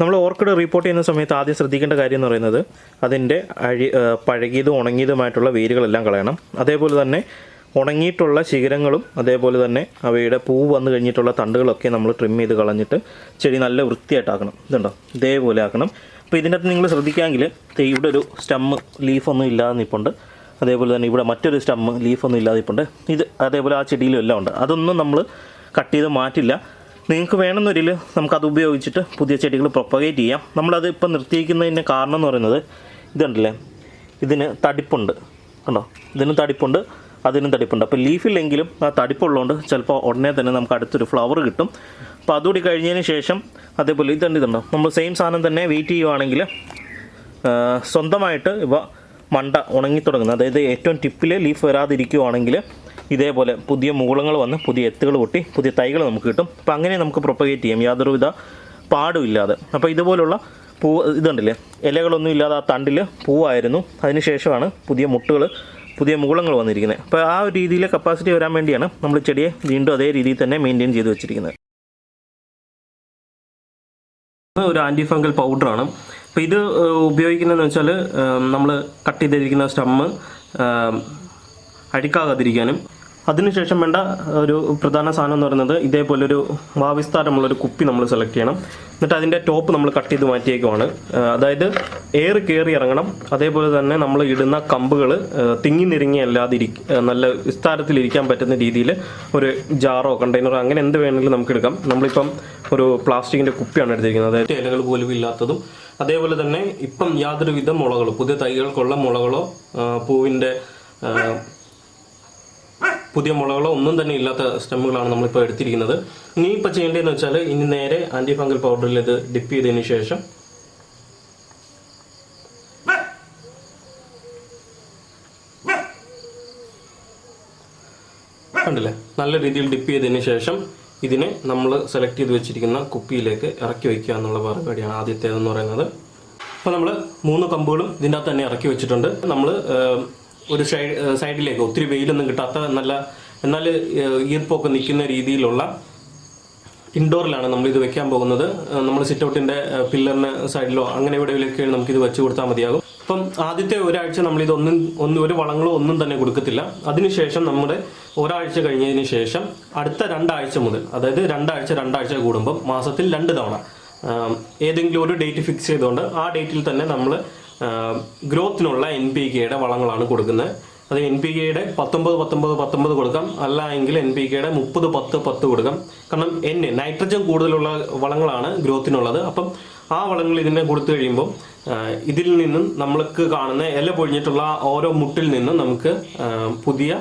നമ്മൾ orchid report ചെയ്യുന്ന സമയത്ത് ആദ്യം ശ്രദ്ധിക്കേണ്ട കാര്യം എന്ന് പറയുന്നത് അതിന്റെ അഴി പഴകിയതും ഉണങ്ങിയതുമായിട്ടുള്ള വേരുകളെല്ലാം കളയണം. അതേപോലെ തന്നെ ഉണങ്ങിയിട്ടുള്ള ശിഖരങ്ങളും അതേപോലെ തന്നെ അവയുടെ പൂ വന്നു കഴിഞ്ഞിട്ടുള്ള തണ്ടുകളൊക്കെ നമ്മൾ ട്രിം ചെയ്ത് കളഞ്ഞിട്ട് ചെടി നല്ല വൃത്തിയായിട്ടാക്കണം. ഇതുണ്ടോ? ഇതേപോലെ ആക്കണം. അപ്പോൾ ഇതിന്റെ അകത്ത് നിങ്ങൾ ശ്രദ്ധിക്കാമെങ്കിൽ ഇവിടെ ഒരു സ്റ്റമ്മ് ലീഫൊന്നും ഇല്ലാതെ നിൽപ്പുണ്ട് അതേപോലെ തന്നെ ഇവിടെ മറ്റൊരു സ്റ്റമ്മ് ലീഫൊന്നും ഇല്ലാതെ നിൽപ്പുണ്ട് ഇത് അതേപോലെ ആ ചെടിയിലും എല്ലാം ഉണ്ട്. അതൊന്നും നമ്മൾ കട്ട് ചെയ്ത് മാറ്റില്ല. നിങ്ങൾക്ക് വേണമെന്നൊരിൽ നമുക്കത് ഉപയോഗിച്ചിട്ട് പുതിയ ചെടികൾ പ്രൊപ്പഗേറ്റ് ചെയ്യാം. നമ്മളത് ഇപ്പം നിർത്തിയിരിക്കുന്നതിന്റെ കാരണം എന്ന് പറയുന്നത് ഇതുണ്ടല്ലേ? ഇതിന് തടിപ്പുണ്ട്. കണ്ടോ? ഇതിന് തടിപ്പുണ്ട് അതിനും തടിപ്പുണ്ട്. അപ്പോൾ ലീഫില്ലെങ്കിലും ആ തടിപ്പുള്ളതുകൊണ്ട് ചിലപ്പോൾ ഉടനെ തന്നെ നമുക്ക് അടുത്തൊരു ഫ്ലവർ കിട്ടും. അപ്പോൾ അതുകൂടി കഴിഞ്ഞതിന് ശേഷം അതേപോലെ ഇതുണ്ട് ഇതുണ്ടോ? നമ്മൾ സെയിം സാധനം തന്നെ വെയിറ്റ് ചെയ്യുവാണെങ്കിൽ സ്വന്തമായിട്ട് ഇവ മണ്ട ഉണങ്ങി തുടങ്ങുന്നത് അതായത് ഏറ്റവും ടിപ്പിൽ ലീഫ് വരാതിരിക്കുവാണെങ്കിൽ ഇതേപോലെ പുതിയ മൂളങ്ങൾ വന്ന് പുതിയ എത്തുകൾ പൊട്ടി പുതിയ തൈകൾ നമുക്ക് കിട്ടും. അപ്പോൾ അങ്ങനെ നമുക്ക് പ്രൊപ്പഗേറ്റ് ചെയ്യാം. യാതൊരുവിധ പാടും ഇല്ലാതെ. അപ്പോൾ ഇതുപോലുള്ള പൂ ഇതുണ്ടല്ലേ? ഇലകളൊന്നും ഇല്ലാതെ ആ തണ്ടിൽ പൂവായിരുന്നു. അതിനുശേഷമാണ് പുതിയ മുട്ടുകൾ പുതിയ മൂളങ്ങൾ വന്നിരിക്കുന്നത്. അപ്പോൾ ആ ഒരു രീതിയിലെ കപ്പാസിറ്റി വരാൻ വേണ്ടിയാണ് നമ്മൾ ചെടിയെ വീണ്ടും അതേ രീതിയിൽ തന്നെ മെയിന്റെയിൻ ചെയ്ത് വെച്ചിരിക്കുന്നത്. ഒരു ആന്റി ഫംഗൽ പൗഡറാണ് അപ്പോൾ ഇത് ഉപയോഗിക്കുന്നതെന്ന് വെച്ചാൽ നമ്മൾ കട്ട് ചെയ്തിരിക്കുന്ന സ്റ്റമ്മ് അഴുക്കാകാതിരിക്കാനും അതിനുശേഷം വേണ്ട ഒരു പ്രധാന സാധനം എന്ന് പറയുന്നത് ഇതേപോലെ ഒരു വാവിസ്താരമുള്ളൊരു കുപ്പി നമ്മൾ സെലക്ട് ചെയ്യണം. എന്നിട്ട് അതിന്റെ ടോപ്പ് നമ്മൾ കട്ട് ചെയ്ത് മാറ്റിയേക്കുവാണ്. അതായത് എയർ കയറി ഇറങ്ങണം. അതേപോലെ തന്നെ നമ്മൾ ഇടുന്ന കമ്പുകൾ തിങ്ങി നിരങ്ങി അല്ലാതെ നല്ല വിസ്താരത്തിൽ ഇരിക്കാൻ പറ്റുന്ന രീതിയിൽ ഒരു ജാറോ കണ്ടെയ്നറോ അങ്ങനെ എന്ത് വേണമെങ്കിലും നമുക്ക് എടുക്കാം. നമ്മളിപ്പം ഒരു പ്ലാസ്റ്റിക്കിന്റെ കുപ്പിയാണ് എടുത്തിരിക്കുന്നത്. അതായത് ഇലകൾ പോലും ഇല്ലാത്തതും അതേപോലെ തന്നെ ഇപ്പം യാതൊരുവിധ മുളകളോ പുതിയ തൈകൾക്കുള്ള മുളകളോ പൂവിന്റെ പുതിയ മുളകളോ ഒന്നും തന്നെ ഇല്ലാത്ത സ്റ്റെമ്മുകളാണ് നമ്മളിപ്പോൾ എടുത്തിരിക്കുന്നത്. ഇനി ഇപ്പോൾ ചെയ്യേണ്ടതെന്ന് വെച്ചാൽ ഇനി നേരെ ആന്റി ഫംഗൽ പൗഡറിൽ ഇത് ഡിപ്പ് ചെയ്തതിന് ശേഷം കണ്ടില്ലേ? നല്ല രീതിയിൽ ഡിപ്പ് ചെയ്തതിന് ശേഷം ഇതിനെ നമ്മൾ സെലക്ട് ചെയ്ത് വെച്ചിരിക്കുന്ന കുപ്പിയിലേക്ക് ഇറക്കി വയ്ക്കുക എന്നുള്ള പരിപാടിയാണ് ആദ്യത്തേതെന്ന് പറയുന്നത്. അപ്പോൾ നമ്മൾ മൂന്ന് കമ്പുകളും ഇതിന്റെ അകത്ത് തന്നെ ഇറക്കി വെച്ചിട്ടുണ്ട്. നമ്മൾ ഒരു സൈഡ് സൈഡിലേക്ക് ഒത്തിരി വെയിലൊന്നും കിട്ടാത്ത നല്ല എന്നാൽ ഈർപ്പൊക്കെ നിൽക്കുന്ന രീതിയിലുള്ള ഇൻഡോറിലാണ് നമ്മൾ ഇത് വെക്കാൻ പോകുന്നത്. നമ്മൾ സിറ്റ് ഔട്ടിന്റെ പില്ലറിന് സൈഡിലോ അങ്ങനെ എവിടെയൊക്കെ ഇത് വെച്ച് കൊടുത്താൽ മതിയാകും. അപ്പം ആദ്യത്തെ ഒരാഴ്ച നമ്മൾ ഇതൊന്നും ഒന്നും ഒരു വളങ്ങളോ ഒന്നും തന്നെ കൊടുക്കത്തില്ല. അതിനുശേഷം നമ്മുടെ ഒരാഴ്ച കഴിഞ്ഞതിന് ശേഷം അടുത്ത രണ്ടാഴ്ച മുതൽ അതായത് രണ്ടാഴ്ച രണ്ടാഴ്ച കൂടുമ്പം മാസത്തിൽ രണ്ട് തവണ ഏതെങ്കിലും ഒരു ഡേറ്റ് ഫിക്സ് ചെയ്തുകൊണ്ട് ആ ഡേറ്റിൽ തന്നെ നമ്മൾ ഗ്രോത്തിനുള്ള എൻ പി കെയുടെ വളങ്ങളാണ് കൊടുക്കുന്നത്. അത് എൻ പി കെയുടെ പത്തൊമ്പത് പത്തൊമ്പത് പത്തൊമ്പത് കൊടുക്കാം. അല്ല എങ്കിൽ എൻ പി കെയുടെ മുപ്പത് പത്ത് പത്ത് കൊടുക്കാം. കാരണം എൻ നൈട്രജൻ കൂടുതലുള്ള വളങ്ങളാണ് ഗ്രോത്തിനുള്ളത്. അപ്പം ആ വളങ്ങൾ ഇതിനെ കൊടുത്തു കഴിയുമ്പോൾ ഇതിൽ നിന്നും നമ്മൾക്ക് കാണുന്ന ഇല പൊഴിഞ്ഞിട്ടുള്ള ഓരോ മുട്ടിൽ നിന്നും നമുക്ക് പുതിയ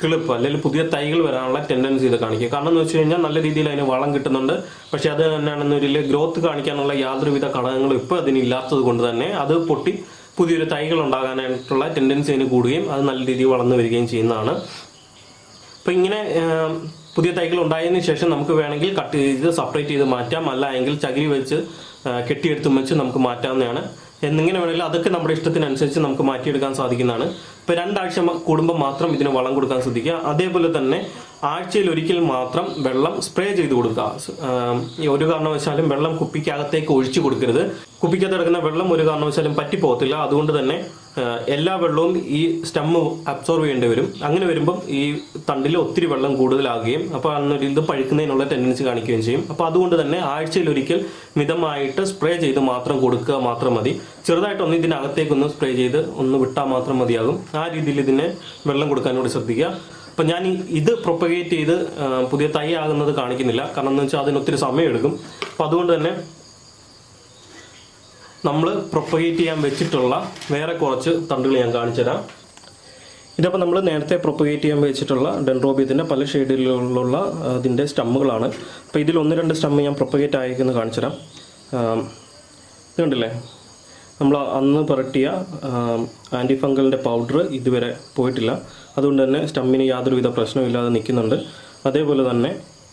കിളിപ്പ് അല്ലെങ്കിൽ പുതിയ തൈകൾ വരാനുള്ള ടെൻഡൻസി ഇത് കാണിക്കും. കാരണം എന്ന് വെച്ച് കഴിഞ്ഞാൽ നല്ല രീതിയിൽ അതിന് വളം കിട്ടുന്നുണ്ട്. പക്ഷെ അത് തന്നെയാണെന്നൊരു ഗ്രോത്ത് കാണിക്കാനുള്ള യാതൊരുവിധ ഘടകങ്ങളും ഇപ്പോൾ അതിനില്ലാത്തത് കൊണ്ട് തന്നെ അത് പൊട്ടി പുതിയൊരു തൈകൾ ഉണ്ടാകാനായിട്ടുള്ള ടെൻഡൻസി അതിന് കൂടുകയും അത് നല്ല രീതിയിൽ വളർന്നു വരികയും ചെയ്യുന്നതാണ്. അപ്പോൾ ഇങ്ങനെ പുതിയ തൈകൾ ഉണ്ടായതിനു ശേഷം നമുക്ക് വേണമെങ്കിൽ കട്ട് ചെയ്ത് സെപ്പറേറ്റ് ചെയ്ത് മാറ്റാം. അല്ല എങ്കിൽ ചകിരി വെച്ച് കെട്ടിയെടുത്തും വെച്ച് നമുക്ക് മാറ്റാവുന്നതാണ്. എന്നിങ്ങനെ വേണമെങ്കിൽ അതൊക്കെ നമ്മുടെ ഇഷ്ടത്തിനനുസരിച്ച് നമുക്ക് മാറ്റിയെടുക്കാൻ സാധിക്കുന്നതാണ്. ഇപ്പോൾ രണ്ടാഴ്ച കൂടുമ്പോൾ മാത്രം ഇതിന് വളം കൊടുക്കാൻ ശ്രദ്ധിക്കുക. അതേപോലെ തന്നെ ആഴ്ചയിൽ ഒരിക്കൽ മാത്രം വെള്ളം സ്പ്രേ ചെയ്ത് കൊടുക്കുക. ഒരു കാരണവശാലും വെള്ളം കുപ്പിക്കകത്തേക്ക് ഒഴിച്ചു കൊടുക്കരുത്. കുപ്പിക്കകത്ത് കിടക്കുന്ന വെള്ളം ഒരു കാരണവശാലും പറ്റിപ്പോകത്തില്ല. അതുകൊണ്ട് തന്നെ എല്ലാ വെള്ളവും ഈ സ്റ്റമ്മ് അബ്സോർവ് ചെയ്യേണ്ടി വരും. അങ്ങനെ വരുമ്പം ഈ തണ്ടിൽ ഒത്തിരി വെള്ളം കൂടുതലാകുകയും അപ്പോൾ അന്നൊരു ഇത് പഴുക്കുന്നതിനുള്ള ടെൻഡൻസി കാണിക്കുകയും ചെയ്യും. അപ്പോൾ അതുകൊണ്ട് തന്നെ ആഴ്ചയിൽ ഒരിക്കൽ മിതമായിട്ട് സ്പ്രേ ചെയ്ത് മാത്രം കൊടുക്കുക മാത്രം മതി. ചെറുതായിട്ടൊന്ന് ഇതിനകത്തേക്കൊന്ന് സ്പ്രേ ചെയ്ത് ഒന്ന് വിട്ടാൽ മാത്രം മതിയാകും. ആ രീതിയിൽ ഇതിനെ വെള്ളം കൊടുക്കാനോട് ശ്രദ്ധിക്കുക. അപ്പം ഞാൻ ഇത് പ്രൊപ്പഗേറ്റ് ചെയ്ത് പുതിയ തൈ ആകുന്നത് കാണിക്കുന്നില്ല. കാരണം എന്ന് വെച്ചാൽ അതിനൊത്തിരി സമയമെടുക്കും. അപ്പം അതുകൊണ്ട് തന്നെ നമ്മൾ പ്രൊപ്പഗേറ്റ് ചെയ്യാൻ വെച്ചിട്ടുള്ള വേറെ കുറച്ച് തണ്ടുകൾ ഞാൻ കാണിച്ചുതരാം ഇതപ്പോൾ നമ്മൾ നേരത്തെ പ്രൊപ്പഗേറ്റ് ചെയ്യാൻ വെച്ചിട്ടുള്ള ഡെൻഡ്രോബിയത്തിന്റെ പല ഷെയ്ഡിലുള്ള അതിന്റെ സ്റ്റമ്മുകളാണ്. അപ്പോൾ ഇതിൽ ഒന്ന് രണ്ട് സ്റ്റമ്മ് ഞാൻ പ്രൊപ്പഗേറ്റ് ആയിരിക്കുന്നു കാണിച്ചുതരാം ഇത് കണ്ടില്ലേ? നമ്മൾ അന്ന് പുരട്ടിയ ആന്റി ഫംഗലിന്റെ പൗഡർ ഇതുവരെ പോയിട്ടില്ല. അതുകൊണ്ട് തന്നെ സ്റ്റമ്മിന് യാതൊരുവിധ പ്രശ്നമില്ലാതെ നിൽക്കുന്നുണ്ട്. അതേപോലെ തന്നെ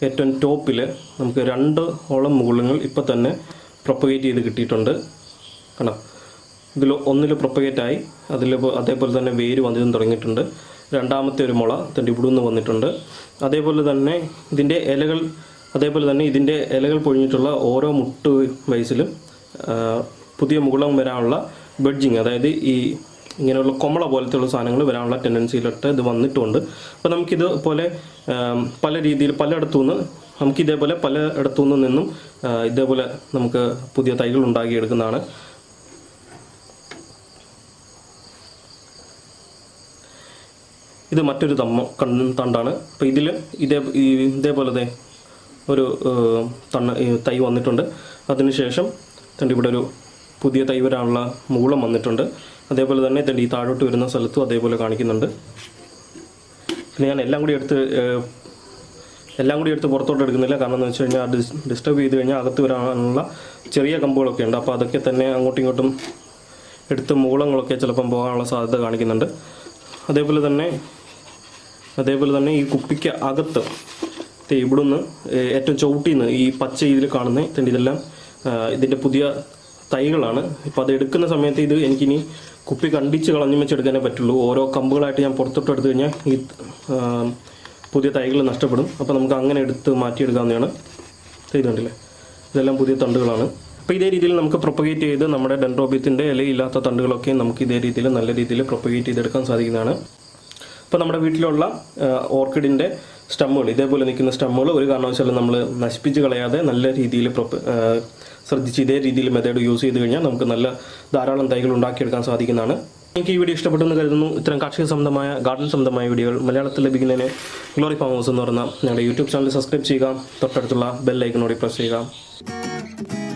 ഏറ്റവും ടോപ്പിൽ നമുക്ക് രണ്ട് ഓളം മുകുളങ്ങൾ ഇപ്പോൾ തന്നെ പ്രൊപ്പഗേറ്റ് ചെയ്ത് കിട്ടിയിട്ടുണ്ട്. കണ്ടോ? ഇതിൽ ഒന്നിൽ പ്രൊപ്പഗേറ്റായി അതിൽ അതേപോലെ തന്നെ വേര് വന്നതും തുടങ്ങിയിട്ടുണ്ട്. രണ്ടാമത്തെ ഒരു മുള തന്റെ ഇവിടെ നിന്ന് വന്നിട്ടുണ്ട്. അതേപോലെ തന്നെ ഇതിന്റെ ഇലകൾ അതേപോലെ തന്നെ ഇതിന്റെ ഇലകൾ പൊഴിഞ്ഞിട്ടുള്ള ഓരോ മുട്ട് വയസ്സിലും പുതിയ മുകുളം വരാനുള്ള ബെഡ്ജിങ് അതായത് ഈ ഇങ്ങനെയുള്ള കൊമള പോലത്തെയുള്ള സാധനങ്ങൾ വരാനുള്ള ടെൻഡൻസിയിലിട്ട് ഇത് വന്നിട്ടുണ്ട്. അപ്പോൾ നമുക്കിത് പോലെ പല രീതിയിൽ പലയിടത്തു നിന്ന് നമുക്ക് ഇതേപോലെ പല ഇടത്തു നിന്നും ഇതേപോലെ നമുക്ക് പുതിയ തൈകൾ ഉണ്ടാക്കിയെടുക്കുന്നതാണ്. ഇത് മറ്റൊരു തമ്മ തണ്ടാണ്. അപ്പോൾ ഇതിൽ ഇതേ ഇതേപോലത്തെ ഒരു തണ്ണ തൈ വന്നിട്ടുണ്ട്. അതിനുശേഷം തന്റെ ഇവിടെ ഒരു പുതിയ തൈ വരാനുള്ള മൂളം വന്നിട്ടുണ്ട്. അതേപോലെ തന്നെ തന്റെ ഈ താഴോട്ട് വരുന്ന സ്ഥലത്തും അതേപോലെ കാണിക്കുന്നുണ്ട്. പിന്നെ ഞാൻ എല്ലാം കൂടി എടുത്ത് എല്ലാം കൂടി എടുത്ത് പുറത്തോട്ട് എടുക്കുന്നില്ല. കാരണം എന്ന് വെച്ച് കഴിഞ്ഞാൽ ഡിസ് ഡിസ്റ്റർബ് ചെയ്ത് കഴിഞ്ഞാൽ അകത്ത് വരാനുള്ള ചെറിയ കമ്പുകളൊക്കെ ഉണ്ട്. അപ്പോൾ അതൊക്കെ തന്നെ അങ്ങോട്ടും ഇങ്ങോട്ടും എടുത്ത് മൂളങ്ങളൊക്കെ ചിലപ്പം പോകാനുള്ള സാധ്യത കാണിക്കുന്നുണ്ട്. അതേപോലെ തന്നെ അതേപോലെ തന്നെ ഈ കുപ്പിക്ക് അകത്ത് ഇവിടെ നിന്ന് ഏറ്റവും ചവിട്ടിന്ന് ഈ പച്ച ഇതിൽ കാണുന്ന ഇതുണ്ട് ഇതെല്ലാം ഇതിന്റെ പുതിയ തൈകളാണ്. ഇപ്പോൾ അത് എടുക്കുന്ന സമയത്ത് ഇത് എനിക്കിനി കുപ്പി കണ്ടിച്ച് കളഞ്ഞു വെച്ചെടുക്കാനേ പറ്റുള്ളൂ. ഓരോ കമ്പുകളായിട്ട് ഞാൻ പുറത്തോട്ട് എടുത്തു കഴിഞ്ഞാൽ ഈ പുതിയ തൈകൾ നഷ്ടപ്പെടും. അപ്പോൾ നമുക്ക് അങ്ങനെ എടുത്ത് മാറ്റിയെടുക്കാവുന്നതാണ്. ചെയ്തുകൊണ്ടില്ലേ ഇതെല്ലാം പുതിയ തണ്ടുകളാണ്. അപ്പോൾ ഇതേ രീതിയിൽ നമുക്ക് പ്രൊപ്പഗേറ്റ് ചെയ്ത് നമ്മുടെ ഡെൻഡ്രോബിയത്തിന്റെ ഇലയില്ലാത്ത തണ്ടുകളൊക്കെ നമുക്ക് ഇതേ രീതിയിൽ നല്ല രീതിയിൽ പ്രൊപ്പഗേറ്റ് ചെയ്തെടുക്കാൻ സാധിക്കുന്നതാണ്. ഇപ്പോൾ നമ്മുടെ വീട്ടിലുള്ള ഓർക്കിഡിന്റെ സ്റ്റമ്മുകൾ ഇതേപോലെ നിൽക്കുന്ന സ്റ്റമ്മുകൾ ഒരു കാരണവശാലും നമ്മൾ നശിപ്പിച്ച് കളയാതെ നല്ല രീതിയിൽ പ്രൊപ്പ ശ്രദ്ധിച്ച് ഇതേ രീതിയിൽ മെത്തേഡ് യൂസ് ചെയ്ത് കഴിഞ്ഞാൽ നമുക്ക് നല്ല ധാരാളം തൈകൾ ഉണ്ടാക്കിയെടുക്കാൻ സാധിക്കുന്നതാണ്. എനിക്ക് ഈ വീഡിയോ ഇഷ്ടപ്പെട്ടെന്ന് കരുതുന്നു. ഇത്തരം കാർഷിക സംബന്ധമായ ഗാർഡൻ സംബന്ധമായ വീഡിയോകൾ മലയാളത്തിൽ ലഭിക്കുന്നതിന് ഗ്ലോറി ഫാം ഹൗസ് എന്ന് പറയുന്ന ഞങ്ങളുടെ യൂട്യൂബ് ചാനൽ സബ്സ്ക്രൈബ് ചെയ്യുക തൊട്ടടുത്തുള്ള ബെൽ ഐക്കണോടി പ്രസ് ചെയ്യുക.